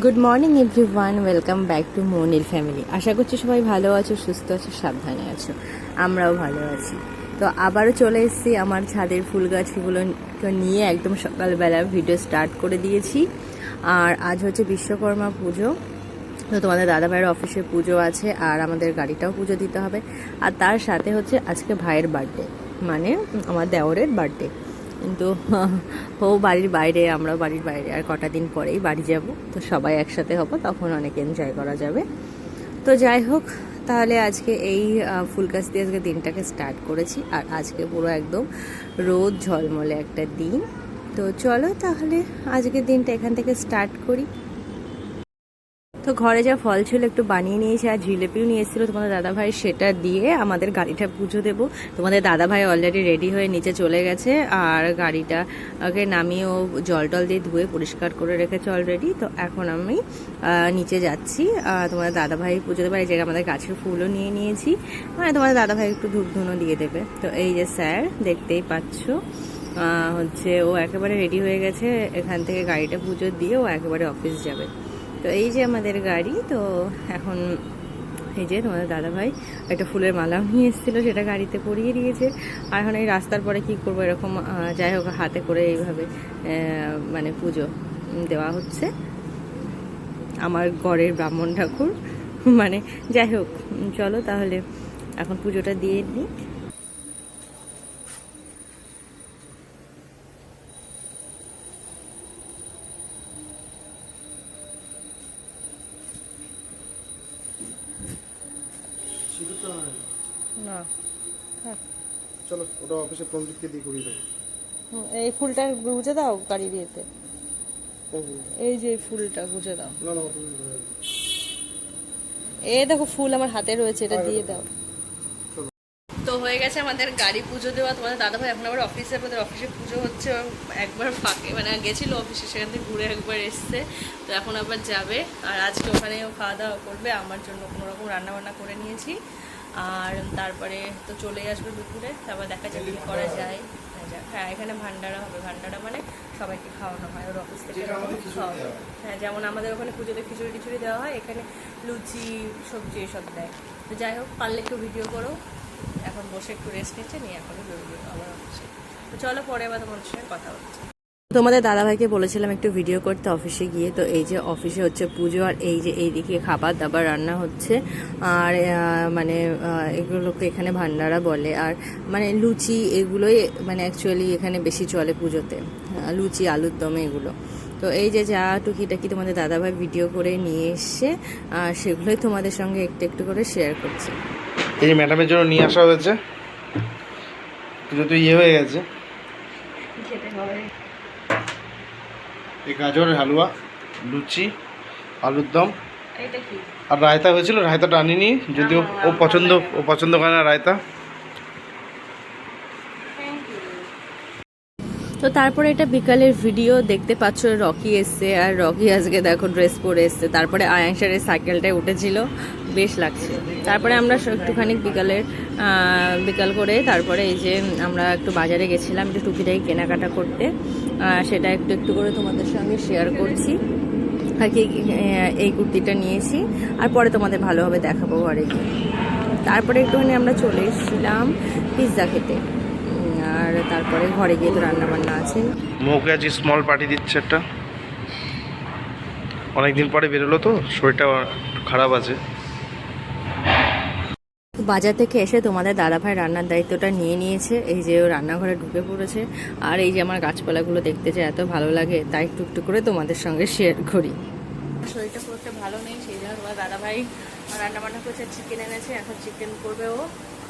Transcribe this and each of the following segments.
Good morning everyone welcome back to Monil family আশা করছি সবাই ভালো আছো, সুস্থ আছো, সাবধানে আছো। আমরাও ভালো আছি। তো আবারও চলে এসেছি আমার ছাদের ফুল গাছগুলো নিয়ে একদম সকালবেলা ভিডিও স্টার্ট করে দিয়েছি। আর আজ হচ্ছে বিশ্বকর্মা পুজো। তো তোমাদের দাদাভাইয়ের অফিসে পুজো আছে আর আমাদের গাড়িটাও পুজো দিতে হবে। আর তার সাথে হচ্ছে আজকে ভাইয়ের বার্থডে মানে আমার দেওরের বার্থডে কিন্তু ও বাড়ির বাইরে আমরা বাড়ির বাইরে। আর কটা দিন পরেই বাড়ি যাব। তো সবাই একসাথে হব, তখন অনেক এনজয় করা যাবে। তো যাই হোক, তাহলে আজকে এই ফুল গাছ দিয়ে আজকে দিনটাকে স্টার্ট করেছি। আর আজকে পুরো একদম রোদ ঝলমলে একটা দিন। তো চলো তাহলে আজকের দিনটা এখান থেকে স্টার্ট করি। তো ঘরে যা ফল ছিল একটু বানিয়ে নিয়েছি, আর জিলেপিও নিয়ে এসেছিল। তোমাদের দাদাভাই সেটা দিয়ে আমাদের গাড়িটা পুজো দেবো। তোমাদের দাদাভাই অলরেডি রেডি হয়ে নিচে চলে গেছে, আর গাড়িটা আগে নামিয়ে ও জল টল দিয়ে ধুয়ে পরিষ্কার করে রেখেছে অলরেডি তো এখন আমি নিচে যাচ্ছি। তোমাদের দাদাভাই পুজো দেবে এই জায়গায় আমাদের গাছের ফুলও নিয়ে নিয়েছি। মানে তোমাদের দাদাভাই একটু ধূপ ধুনো দিয়ে দেবে। তো এই যে স্যার, দেখতেই পাচ্ছ হচ্ছে ও একেবারে রেডি হয়ে গেছে। এখান থেকে গাড়িটা পুজো দিয়ে ও একেবারে অফিস যাবে। তো এই যে আমাদের গাড়ি, তো এখন এই যে তোমাদের দাদাভাই একটা ফুলের মালাও নিয়ে এসেছিল, সেটা গাড়িতে পরিয়ে দিয়েছে। আর এখন এই রাস্তার পরে কি করব, এরকম যাই হোক, হাতে করে এইভাবে মানে পুজো দেওয়া হচ্ছে। আমার ঘরের ব্রাহ্মণ ঠাকুর মানে যাই হোক, চলো তাহলে এখন পুজোটা দিয়ে নিই হয় না। থাক চলো ওটা অফিসে পণ্ডিতকে দিয়ে করিয়ে দেবো হুম, এই ফুলটা গুজে দাও গাড়ি দিয়েতে। এই যে এই ফুলটা গুজে দাও। না না হয়ে। এ দেখো ফুল আমার হাতে রয়েছে এটা দিয়ে দাও। তো হয়ে গেছে আমাদের গাড়ি পুজো দেওয়া। তোমাদের দাদাভাই এখন আবার অফিসে আমাদের অফিসে পুজো হচ্ছে একবার ফাঁকে। মানে গেছিল অফিসে সেখান থেকে ঘুরে একবার এসছে। তো এখন আবার যাবে। আর আজকে ওখানেও খাওয়া দাওয়া করবে। আমার জন্য কোনো রকম রান্না বান্না করে নিয়েছি। আর তারপরে তো চলেই আসবে দুপুরে। তারপর দেখা যাবে কি করা যায়। হ্যাঁ এখানে ভান্ডারা হবে। ভান্ডারা মানে সবাইকে খাওয়ানো হয়। ওর অফিস থেকে খাওয়ানো হ্যাঁ। যেমন আমাদের ওখানে পুজোতে খিচুড়ি টিচুড়ি দেওয়া হয়। এখানে লুচি সবজি এসব দেয়। তো যাই হোক পারলে একটু ভিডিও করো। এখন বসে একটু রেস্ট নিচ্ছে, নিয়ে বেরোবে, আবার অফিসে চলো পরে আবার তোমাদের সঙ্গে কথা হচ্ছে। তোমাদের দাদাভাইকে বলেছিলাম একটু ভিডিও করতে অফিসে গিয়ে, তো এই যে অফিসে হচ্ছে পুজো আর এই যে এইদিকে খাবার দাবার রান্না হচ্ছে, আর মানে এগুলোকে এখানে ভান্ডারা বলে, আর মানে লুচি এগুলোই মানে অ্যাকচুয়ালি এখানে বেশি চলে পুজোতে লুচি, আলুর দমে এগুলো। তো এই যে যা টুকিটাকি তোমাদের দাদাভাই ভিডিও করে নিয়ে এসছে সেগুলোই তোমাদের সঙ্গে একটু একটু করে শেয়ার করছে। এই যে ম্যাডামের জন্য নিয়ে আসা হয়েছে। পুজো তো ইয়ে হয়ে গেছে। খেতে হবে। এই গাজরের হালুয়া লুচি আলুর দম। আর রায়তা হয়েছিল রায়তাটা আনিনি যদিও ও পছন্দ ও পছন্দ করে না রায়তা। তো তারপরে এটা বিকালের ভিডিও দেখতে পাচ্ছ রকি এসছে আর রকি আজকে দেখো ড্রেস পরে এসছে। তারপরে আয়াংসারের সাইকেলটায় উঠেছিল। বেশ লাগছে। তারপরে আমরা একটুখানি বিকালের বিকাল করে তারপরে এই যে আমরা একটু বাজারে গেছিলাম একটু টুকিটাকি কেনাকাটা করতে। সেটা একটু একটু করে তোমাদের সঙ্গে শেয়ার করছি। আর কি এই কুর্তিটা নিয়েছি। আর পরে তোমাদের ভালোভাবে দেখাবো ঘরে গিয়ে। তারপরে একটুখানি আমরা চলে এসেছিলাম পিৎজা খেতে। আর তারপরে ঘরে গিয়ে তো রান্না বান্না আছে। মৌকে আজ স্মল পার্টি দিচ্ছে একটা। অনেকদিন পরে বেরোলো তো শরীরটা খারাপ আছে। বাজার থেকে এসে তোমাদের দাদাভাই রান্নার দায়িত্বটা নিয়ে নিয়েছে। এই যে ও রান্নাঘরে ঢুকে পড়েছে। আর এই যে আমার গাছপালাগুলো দেখতে যে এত ভালো লাগে, তাই টুকটু করে তোমাদের সঙ্গে শেয়ার করি। শরীরটা খুব একটা ভালো নেই, সেই জন্য তোমার দাদাভাই রান্না বান্না করছে চিকেন এনেছে, এখন চিকেন করবে ও।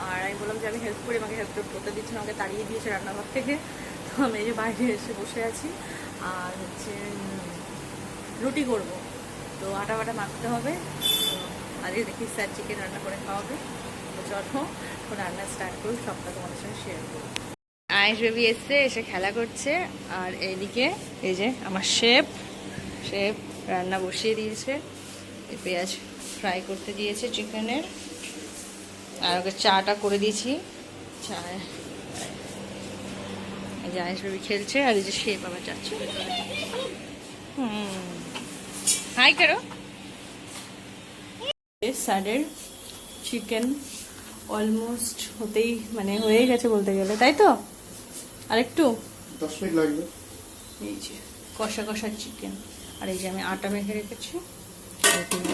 আর আমি বললাম যে আমি হেল্প করি, আমাকে হেল্প করতে দিচ্ছে আমাকে তাড়িয়ে দিয়েছে রান্নাঘর থেকে। তো আমি এই যে বাইরে এসে বসে আছি। আর হচ্ছে রুটি করব। তো আটা বাটা মাখতে হবে। আজকে দেখি স্যার চিকেন রান্না করে খাওয়াবে। চলো রান্না স্টার্ট করি সবটা তোমাদের সঙ্গে শেয়ার বেবি এসছে এসে খেলা করছে আর এইদিকে এই যে আমার শেফ শেফ রান্না বসিয়ে দিয়েছে এই পেঁয়াজ ফ্রাই করতে দিয়েছে চিকেনের আর ওকে চাটা করে দিয়েছি চা। এই যে আয়েশ বেবি খেলছে আর এই যে শেফ আবার যাচ্ছে। হুম। হাই করো। স্যারের চিকেন অলমোস্ট হতেই মানে হয়ে গেছে বলতে গেলে তাই তো? আরেকটু? দশ মিনিট লাগবে। এই যে কষা কষা চিকেন আর এই যে আমি আটা মেখে রেখেছি।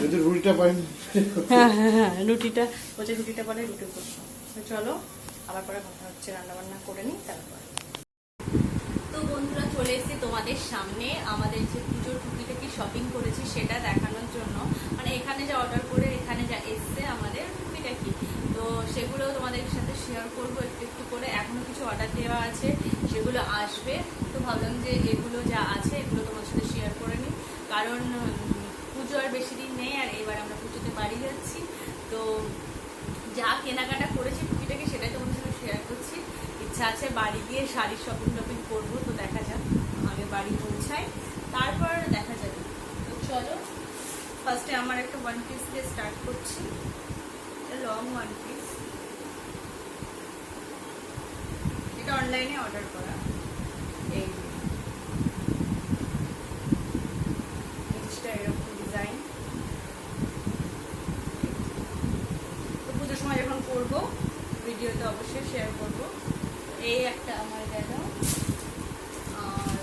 যদি রুটিটা পাইনি হ্যাঁ হ্যাঁ হ্যাঁ রুটিটা বলছে রুটিটা পরে রুটি করব। চলো আবার পরে কথা হচ্ছে রান্না বান্না করে নিই তারপর। তো বন্ধুরা চলে এসেছি তোমাদের সামনে। আমাদের যে পুজোর টুকিটাকি শপিং করেছি সেটা দেখানোর জন্য মানে এখানে যা অর্ডার করে এখানে যা এসছে আমাদের টুকিটাকি তো সেগুলো তোমাদের সাথে শেয়ার করব একটু একটু করে এখনও কিছু অর্ডার দেওয়া আছে সেগুলো আসবে তো ভাবলাম যে এগুলো যা আছে এগুলো তোমাদের সাথে শেয়ার করে নিই কারণ পুজো আর বেশি দিন নেই আর এবার আমরা পুজোতে বাড়ি যাচ্ছি। তো যা কেনাকাটা করেছি টুকিটাকি সেটাই তোমাদের সাথে শেয়ার করছি। ইচ্ছা আছে বাড়ি গিয়ে শাড়ির শপিং টপিং করব, তো দেখা যাক, আগে বাড়ি পৌঁছাই, তারপর দেখা যাবে তো চলো ফার্স্টে আমার একটা ওয়ান পিস দিয়ে স্টার্ট করছি। লং ওয়ান পিস এটা অনলাইনে অর্ডার করা এই নিচটা এরকম ডিজাইন তো পুজোর সময় যখন করব ভিডিওতে অবশ্যই শেয়ার করব এই একটা আমার গেল আর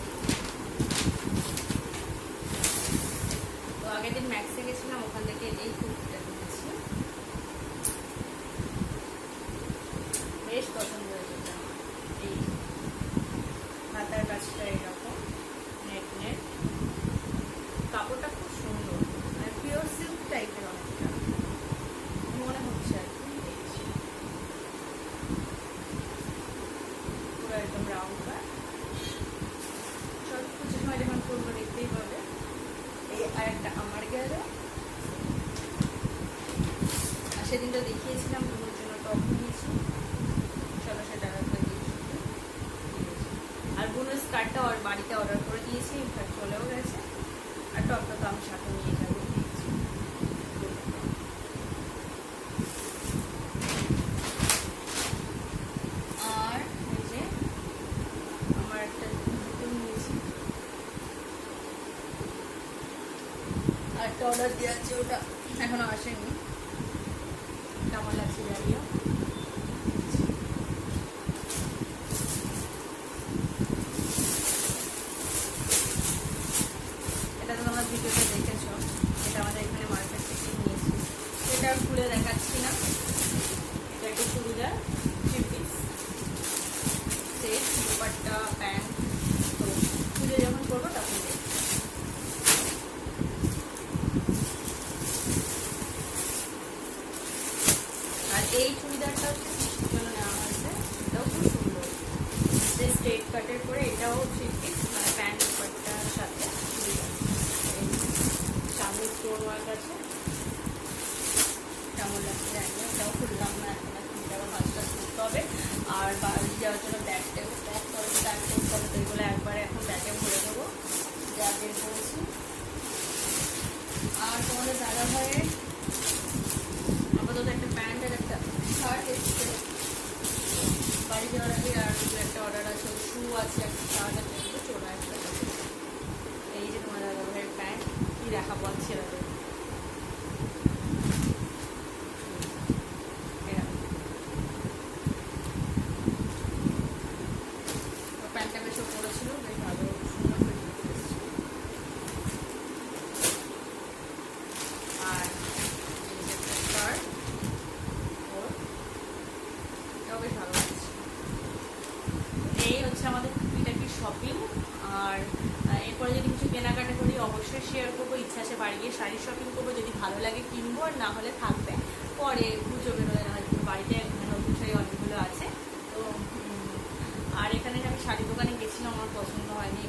তো আগের দিন ম্যাক্সে গেছিলাম ওখান থেকে এই কুর্তিটা কিনেছি বেশ পছন্দ হয়েছে এটা আমার। এই হাতার কাছটা এরকম নেট নেট কাপড়টা খুব সুন্দর মানে পিওর সিল্ক টাইপের অনেকটা মনে হচ্ছে আর কি এই যে। পুরো একদম রাউন্ড কাট সব কিছু সময় যখন করব দেখতেই পাবে এই একটা আমার গেল সেদিন তো দেখিয়েছিলাম বুনোর জন্য টপ নিয়েছি। চলো সেটা আর বোনের স্কার্টটা ওর বাড়িতে অর্ডার করে দিয়েছি ইনফ্যাক্ট চলেও গেছে। আর টপটা তো আমি সাথে নিয়ে যাব দিয়েছি আর এই যে আমার একটা জুতো নিয়েছি আর একটা অর্ডার দেওয়া আছে ওটা এখনও আসেনি। কেমন লাগছে জানিও? এটা তো তোমরা ভিডিওতে দেখেছ, এটা আমাদের এখানে মার্কেট থেকে নিয়েছি। এটা খুলে দেখাচ্ছি না। এটা একটা churidar three piece set dupatta pant তো পুজো যখন করব তখন দেখব আর এই চুড়িদারটা হচ্ছে শিশুর জন্য নেওয়া হয়েছে এটাও খুব সুন্দর যে স্ট্রেট কাটের করে এটাও থ্রি পিস মানে প্যান্ট দুপাট্টার সাথে চুড়িদার এই সামনে স্টোন ওয়ার্ক আছে লাগছে না এটাও খুললাম না এখন এখন আবার মাছটা হবে আর বাড়ি যাওয়ার জন্য ব্যাগটাও প্যাক করে এখন ব্যাগে ভরে দেবো যা বের আর তোমাদের দাদা ভাইয়ের আপাতত একটা প্যান্ট আর একটা শার্ট এসছে বাড়ি যাওয়ার আগে আর একটা অর্ডার আছে শু আছে একটা শার্ট একটা এই যে তোমার দাদা ভাইয়ের প্যান্ট কি দেখাবো আর ছেলেদের এরকম। তো প্যান্টটা বেশ ও পরেছিল বেশ ভালো সুন্দর করে এসেছে আর এই যে একটা শার্ট ওর এটাও বেশ ভালো লাগছে এই হচ্ছে আমাদের টুকিটাকি শপিং আর এরপরে যদি কিছু কেনাকাটা করি, অবশ্যই শেয়ার করব, ইচ্ছা আছে বাড়ি গিয়ে শাড়ির শপিং করব, যদি ভালো লাগে কিনবো আর না হলে থাকবে। পরে পুজো বেরোয় না হয় বাড়িতে নতুন শাড়ি অনেকগুলো আছে। তো আর এখানে আমি শাড়ি দোকানে গেছিলাম, আমার পছন্দ হয়নি।